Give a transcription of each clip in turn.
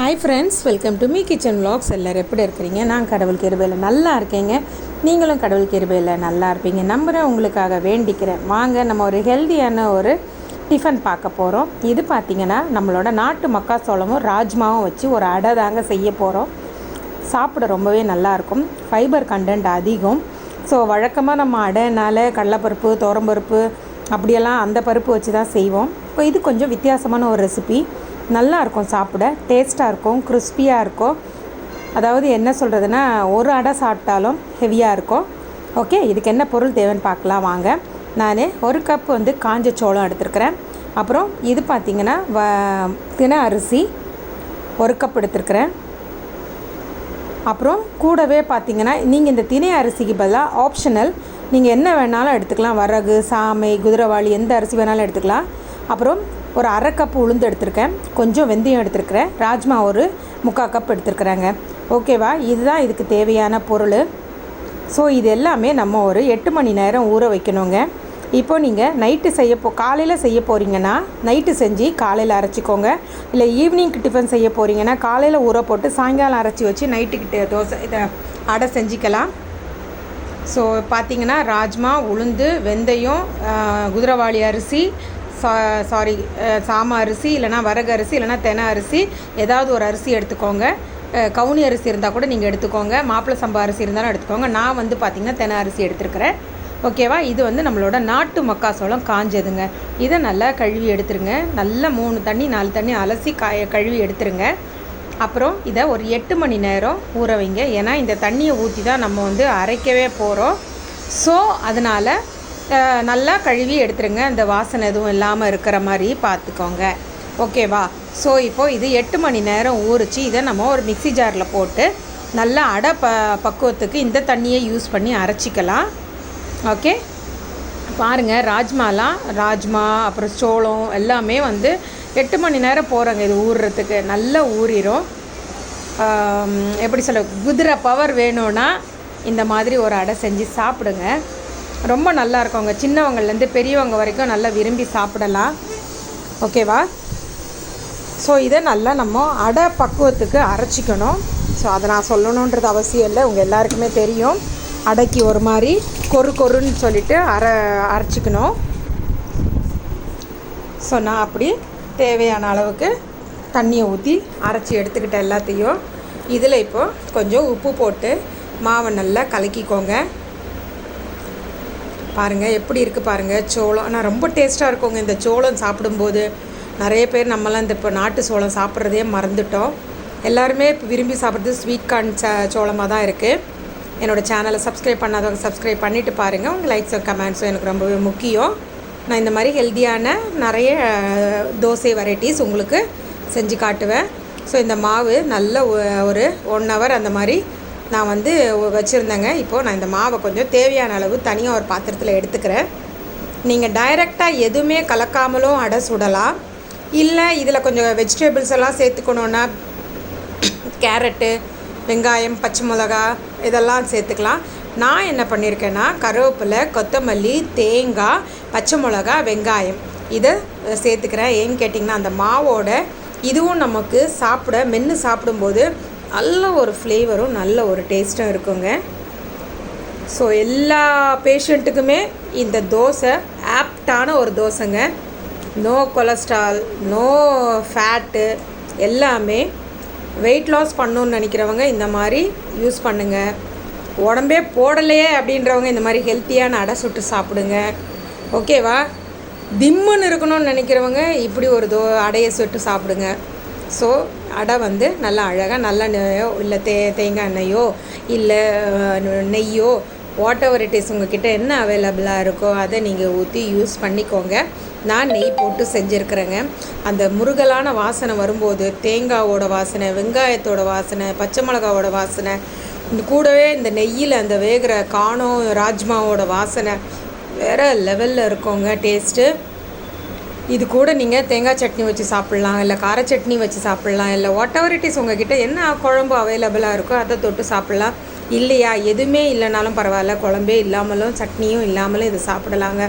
Hi friends welcome to me kitchen vlogs. எல்லோரும் எப்படி இருக்கிறீங்க? நான் கடவுள் கிருபையில் நல்லா இருக்கேங்க. நீங்களும் கடவுள் கிருபையில் நல்லா இருப்பீங்க. நம்புகிறேன் உங்களுக்காக வேண்டிக்கிறேன். வாங்க நம்ம ஒரு ஹெல்த்தியான ஒரு டிஃபன் பார்க்க போகிறோம் இது பார்த்திங்கன்னா நம்மளோட நாட்டு மக்காசோளமும் ராஜ்மாவும் வச்சு ஒரு அடை தாங்க செய்ய போகிறோம் சாப்பிட ரொம்பவே நல்லாயிருக்கும் ஃபைபர் கண்டென்ட் அதிகம். ஸோ வழக்கமாக நம்ம அடைனால கடலைப்பருப்பு தோரம்பருப்பு அப்படியெல்லாம் அந்த பருப்பு வச்சு தான் செய்வோம். இப்போ இது கொஞ்சம் வித்தியாசமான ஒரு ரெசிபி நல்லா இருக்கும் சாப்பிட டேஸ்ட்டாக இருக்கும் கிறிஸ்பியாக இருக்கும் அதாவது என்ன சொல்கிறதுனா ஒரு அடை சாப்பிட்டாலும் ஹெவியாக இருக்கும் ஓகே இதுக்கு என்ன பொருள் தேவைன்னு பார்க்கலாம் வாங்க. நான் ஒரு கப் வந்து காஞ்ச சோளம் எடுத்துருக்கிறேன். அப்புறம் இது பார்த்திங்கன்னா வ தின அரிசி ஒரு கப் எடுத்துருக்கிறேன். அப்புறம் கூடவே பார்த்தீங்கன்னா நீங்கள் இந்த தினை அரிசிக்கு பதிலாக ஆப்ஷனல் நீங்கள் என்ன வேணாலும் எடுத்துக்கலாம். வரகு சாமை குதிரைவாளி எந்த அரிசி வேணாலும் எடுத்துக்கலாம். அப்புறம் ஒரு அரை கப் உளுந்து எடுத்திருக்கேன். கொஞ்சம் வெந்தயம் எடுத்திருக்கிறேன். ராஜ்மா ஒரு முக்கால் கப் எடுத்துருக்குறாங்க. ஓகேவா இதுதான் இதுக்கு தேவையான பொருள். ஸோ இது எல்லாமே நம்ம ஒரு எட்டு மணி நேரம் ஊற வைக்கணுங்க. இப்போ நீங்கள் நைட்டு செய்ய போ காலையில் செய்ய போகிறீங்கன்னா நைட்டு செஞ்சு காலையில் அரைச்சிக்கோங்க. இல்லை ஈவினிங்க்கு டிஃபன் செய்ய போகிறீங்கன்னா காலையில் ஊற போட்டு சாயங்காலம் அரைச்சி வச்சு நைட்டுக்கிட்ட தோசை இதை அடை செஞ்சுக்கலாம். ஸோ பார்த்தீங்கன்னா ராஜ்மா உளுந்து வெந்தயம் குதிரவாளி குதிரைவாளி அரிசி சா சாரி சாம அரிசி இல்லைனா வரகு அரிசி இல்லைனா தென அரிசி ஏதாவது ஒரு அரிசி எடுத்துக்கோங்க. கவுனி அரிசி இருந்தால் கூட நீங்கள் எடுத்துக்கோங்க. மாப்பிள்ளை சம்பா அரிசி இருந்தாலும் எடுத்துக்கோங்க. நான் வந்து பார்த்திங்கன்னா தென அரிசி எடுத்துருக்கிறேன். ஓகேவா இது வந்து நம்மளோட நாட்டு மக்காசோளம் காஞ்சதுங்க. இதை நல்லா கழுவி எடுத்துருங்க. நல்லா மூணு தண்ணி நாலு தண்ணி அலசி காய கழுவி எடுத்துருங்க. அப்புறம் இதை ஒரு எட்டு மணி நேரம் ஊற வைங்க. ஏன்னா இந்த தண்ணியை ஊற்றி தான் நம்ம வந்து அரைக்கவே போகிறோம் ஸோ அதனால் நல்லா கழுவி எடுத்துருங்க. இந்த வாசனை எதுவும் இல்லாமல் இருக்கிற மாதிரி பார்த்துக்கோங்க ஓகேவா ஸோ இப்போது இது எட்டு மணி நேரம் ஊறிச்சு. இதை நம்ம ஒரு மிக்ஸி ஜாரில் போட்டு நல்லா அடை ப பக்குவத்துக்கு இந்த தண்ணியை யூஸ் பண்ணி அரைச்சிக்கலாம். ஓகே பாருங்கள் ராஜ்மாலாம் ராஜ்மா அப்புறம் சோளம் எல்லாமே வந்து எட்டு மணி நேரம் போகிறோங்க இது ஊறுறதுக்கு. நல்லா ஊறிடும் எப்படி சொல்ல குதிரை பவர் வேணும்னா இந்த மாதிரி ஒரு அடை செஞ்சு சாப்பிடுங்க. ரொம்ப நல்லா இருக்குங்க சின்னவங்கள்லேருந்து பெரியவங்க வரைக்கும் நல்லா விரும்பி சாப்பிடலாம். ஓகேவா? ஸோ இதை நல்லா நம்ம அடை பக்குவத்துக்கு அரைச்சிக்கணும். ஸோ அதை நான் சொல்லணுன்றது அவசியம் இல்லை. உங்கள் எல்லாருக்குமே தெரியும். அடைக்கு ஒரு மாதிரி கொரு கொருன்னு சொல்லிட்டு அரை அரைச்சிக்கணும். ஸோ நான் அப்படி தேவையான அளவுக்கு தண்ணியை ஊற்றி அரைச்சி எடுத்துக்கிட்ட எல்லாத்தையும். இதில் இப்போது கொஞ்சம் உப்பு போட்டு மாவை நல்லா கலக்கிக்கோங்க. பாருங்கள் எப்படி இருக்குது பாருங்கள் சோளம். ஆனால் ரொம்ப டேஸ்ட்டாக இருக்குங்க இந்த சோளம் சாப்பிடும்போது. நிறைய பேர் நம்மலாம் இந்த இப்போ நாட்டு சோளம் சாப்பிட்றதே மறந்துட்டோம். எல்லாருமே இப்போ விரும்பி சாப்பிட்றது ஸ்வீட் கார்ன் ச சோளமாக தான் இருக்குது என்னோடய சேனலை சப்ஸ்கிரைப் பண்ணாதவங்க சப்ஸ்கிரைப் பண்ணிவிட்டு பாருங்கள் உங்கள் லைக்ஸும் கமெண்ட்ஸும் எனக்கு ரொம்பவே முக்கியம். நான் இந்த மாதிரி ஹெல்த்தியான நிறைய தோசை வெரைட்டிஸ் உங்களுக்கு செஞ்சு காட்டுவேன். ஸோ இந்த மாவு நல்ல ஒரு ஒன் ஹவர் அந்த மாதிரி நான் வந்து வச்சுருந்தேங்க. இப்போது நான் இந்த மாவை கொஞ்சம் தேவையான அளவு தனியாக ஒரு பாத்திரத்தில் எடுத்துக்கிறேன். நீங்கள் டைரெக்டாக எதுவுமே கலக்காமலும் அடை சுடலாம். இல்லை இதில் கொஞ்சம் வெஜிடபிள்ஸ் எல்லாம் சேர்த்துக்கணுன்னா கேரட்டு வெங்காயம் பச்சை மிளகா இதெல்லாம் சேர்த்துக்கலாம். நான் என்ன பண்ணியிருக்கேன்னா கருவேப்பிலை கொத்தமல்லி தேங்காய் பச்சை மிளகா வெங்காயம். இதை சேர்த்துக்கிறேன். ஏன்னு கேட்டிங்கன்னா அந்த மாவோட இதுவும் நமக்கு சாப்பிட மென்று சாப்பிடும்போது நல்ல ஒரு ஃப்ளேவரும் நல்ல ஒரு டேஸ்ட்டும் இருக்குங்க. ஸோ எல்லா பேஷண்ட்டுக்குமே இந்த தோசை ஆப்டான ஒரு தோசைங்க. நோ கொலஸ்ட்ரால் நோ ஃபேட்டு எல்லாமே வெயிட் லாஸ் பண்ணணுன்னு நினைக்கிறவங்க இந்த மாதிரி யூஸ் பண்ணுங்கள் உடம்பே போடலையே அப்படின்றவங்க இந்த மாதிரி ஹெல்த்தியான அடை சுட்டு சாப்பிடுங்க. ஓகேவா திம்முன்னு இருக்கணும்னு நினைக்கிறவங்க இப்படி ஒரு தோ அடையை சுட்டு சாப்பிடுங்க. ஸோ அடை வந்து நல்லா அழகாக நல்லெண்ணெயோ இல்லை தே தேங்காய் எண்ணெயோ இல்லை நெய்யோ வாட் எவர் இட் இஸ் உங்ககிட்ட என்ன அவைலபிளாக இருக்கோ அதை நீங்கள் ஊற்றி யூஸ் பண்ணிக்கோங்க. நான் நெய் போட்டு செஞ்சுருக்குறேங்க. அந்த முருகலான வாசனை வரும்போது தேங்காவோட வாசனை வெங்காயத்தோட வாசனை பச்சை மிளகாவோட வாசனை இந்த கூடவே இந்த நெய்யில் அந்த வேகிற காணம் ராஜ்மாவோட வாசனை வேறு லெவலில் இருக்கோங்க டேஸ்ட்டு இது கூட நீங்கள் தேங்காய் சட்னி வச்சு சாப்பிட்லாம் இல்லை கார சட்னி வச்சு சாப்பிட்லாம் இல்லை வாட் எவர் இட் இஸ் உங்ககிட்ட என்ன குழம்பு அவைலபிளாக இருக்கோ அதை தொட்டு சாப்பிட்லாம். இல்லையா? எதுவுமே இல்லைனாலும் பரவாயில்ல. குழம்பே இல்லாமலும் சட்னியும் இல்லாமலும் இது சாப்பிடலாங்க.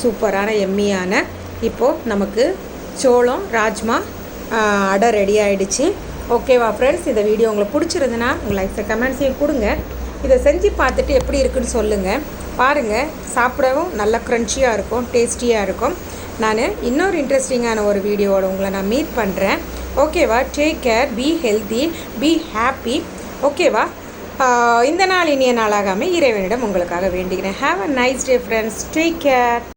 சூப்பரான எம்மியான. இப்போது நமக்கு சோளம் ராஜ்மா அடை ரெடி ஆகிடுச்சு ஓகேவா ஃப்ரெண்ட்ஸ் இந்த வீடியோ உங்களுக்கு பிடிச்சிருந்துன்னா உங்கள் லைக்ஸை கமெண்ட்ஸையும் கொடுங்க. இதை செஞ்சு பார்த்துட்டு எப்படி இருக்குன்னு சொல்லுங்கள் பாருங்கள் சாப்பிடவும் நல்லா க்ரன்ச்சியாக இருக்கும் டேஸ்டியாக இருக்கும். நான் இன்னொரு இன்ட்ரெஸ்டிங்கான ஒரு வீடியோவோட உங்களை நான் மீட் பண்ணுறேன் ஓகேவா take care be healthy be happy ஓகேவா இந்த நாள் இனிய நாளாகாமல் இறைவனிடம் உங்களுக்காக வேண்டிக்கிறேன். Have a nice day friends take care